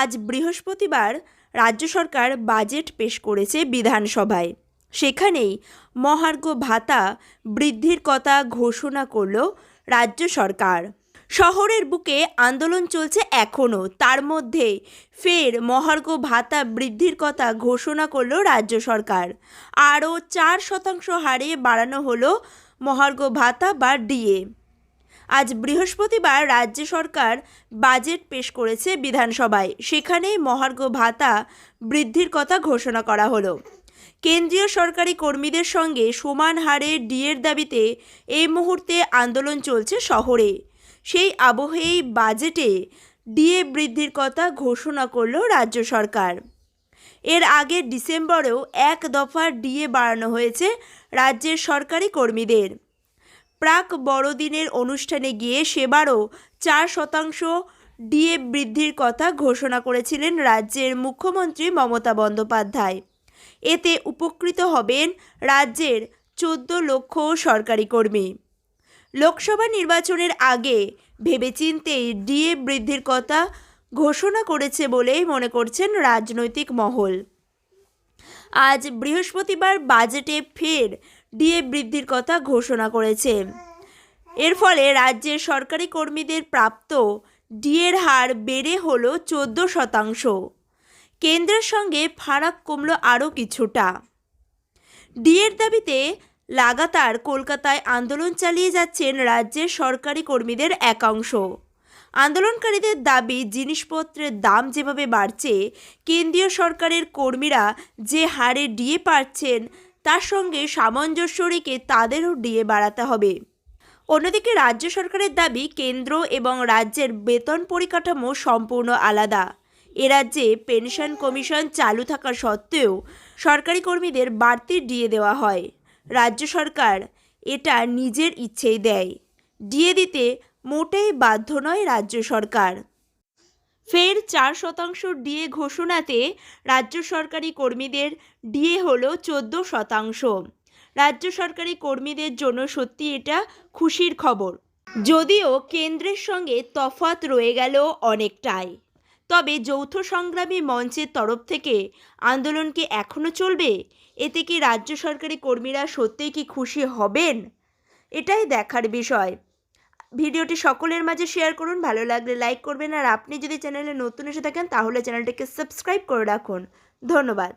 আজ বৃহস্পতিবার রাজ্য সরকার বাজেট পেশ করেছে বিধানসভায়। সেখানেই মহার্ঘ ভাতা বৃদ্ধির কথা ঘোষণা করল রাজ্য সরকার। শহরের বুকে আন্দোলন চলছে এখনও। তার মধ্যে ফের মহার্ঘ ভাতা বৃদ্ধির কথা ঘোষণা করল রাজ্য সরকার। আরও চার শতাংশ হারে বাড়ানো হলো মহার্ঘ ভাতা বা ডিএ। আজ বৃহস্পতিবার রাজ্য সরকার বাজেট পেশ করেছে বিধানসভায়। সেখানেই মহার্ঘ ভাতা বৃদ্ধির কথা ঘোষণা করা হলো। কেন্দ্রীয় সরকারি কর্মীদের সঙ্গে সমান হারে ডিএর দাবিতে এই মুহূর্তে আন্দোলন চলছে শহরে। সেই আবহেই বাজেটে ডিএ বৃদ্ধির কথা ঘোষণা করল রাজ্য সরকার। এর আগে ডিসেম্বরেও এক দফা ডিএ বাড়ানো হয়েছে রাজ্যের সরকারি কর্মীদের। প্রাক বড়দিনের অনুষ্ঠানে গিয়ে সেবারও চার শতাংশ ডিএ বৃদ্ধির কথা ঘোষণা করেছিলেন রাজ্যের মুখ্যমন্ত্রী মমতা বন্দ্যোপাধ্যায়। এতে উপকৃত হবেন রাজ্যের চোদ্দ লক্ষ সরকারি কর্মী। লোকসভা নির্বাচনের আগে ভেবেচিন্তেই ডিএ বৃদ্ধির কথা ঘোষণা করেছে বলেই মনে করছেন রাজনৈতিক মহল। আজ বৃহস্পতিবার বাজেটে ফের ডিএ বৃদ্ধির কথা ঘোষণা করেছে। এর ফলে রাজ্যের সরকারি কর্মীদের প্রাপ্ত ডিএর হার বেড়ে হলো চোদ্দ শতাংশ। কেন্দ্রের সঙ্গে ফারাক কমল আরও কিছুটা। ডিএর দাবিতে লাগাতার কলকাতায় আন্দোলন চালিয়ে যাচ্ছেন রাজ্যের সরকারি কর্মীদের একাংশ। আন্দোলনকারীদের দাবি, জিনিসপত্রের দাম যেভাবে বাড়ছে, কেন্দ্রীয় সরকারের কর্মীরা যে হারে ডিএ পাচ্ছেন তার সঙ্গে সামঞ্জস্য রেখে তাদেরও ডিএ বাড়াতে হবে। অন্যদিকে রাজ্য সরকারের দাবি, কেন্দ্র এবং রাজ্যের বেতন পরিকাঠামো সম্পূর্ণ আলাদা। এ রাজ্যে পেনশন কমিশন চালু থাকা সত্ত্বেও সরকারি কর্মীদের বাড়তি ডিএ দেওয়া হয়। রাজ্য সরকার এটা নিজের ইচ্ছেই দেয়। ডিএ দিতে মোটেই বাধ্য নয় রাজ্য সরকার। ফের চার শতাংশ ডিএ ঘোষণাতে রাজ্য সরকারি কর্মীদের ডিএ হলো চোদ্দ শতাংশ। রাজ্য সরকারি কর্মীদের জন্য সত্যি এটা খুশির খবর। যদিও কেন্দ্রের সঙ্গে তফাত রয়ে গেল অনেকটাই। তবে যৌথ সংগ্রামী মঞ্চের তরফ থেকে আন্দোলন কি এখনও চলবে? এতে কি রাজ্য সরকারি কর্মীরা সত্যিই কি খুশি হবেন? এটাই দেখার বিষয়। ভিডিওটি সকলের মাঝে শেয়ার করুন। ভালো লাগলে লাইক করবেন। আর আপনি যদি চ্যানেলে নতুন এসে থাকেন, তাহলে চ্যানেলটিকে সাবস্ক্রাইব করে রাখুন। ধন্যবাদ।